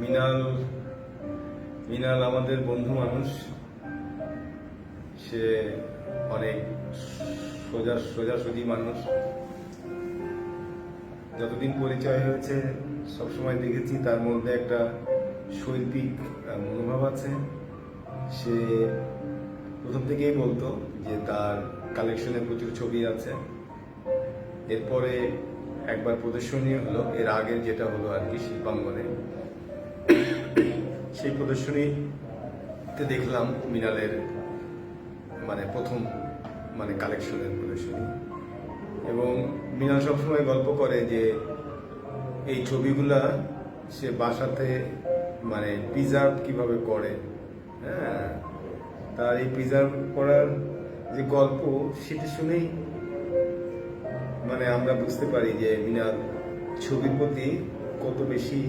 মিনাল মিনাল আমাদের বন্ধু মানুষ। সে অনেক সোজা, সোজাসুজি মানুষ। যতদিন পরিচয় হয়েছে, সবসময় দেখেছি তার মধ্যে একটা শৈল্পিক মনোভাব আছে। সে প্রথম থেকেই বলতো যে তার কালেকশনে প্রচুর ছবি আছে। এরপরে একবার প্রদর্শনী হলো, এর আগে যেটা হলো আর কি শিল্পাঙ্গনে। সেই প্রদর্শনীতে দেখলাম মিনালের মানে প্রথম মানে কালেকশনের প্রদর্শনী। এবং মিনাল সবসময় গল্প করে যে এই ছবিগুলা সে বাসাতে মানে প্রিজার্ভ কীভাবে করে হ্যাঁ? তার এই প্রিজার্ভ করার যে গল্প, সেটা শুনেই মানে আমরা বুঝতে পারি যে মিনাল ছবির প্রতি কত বেশি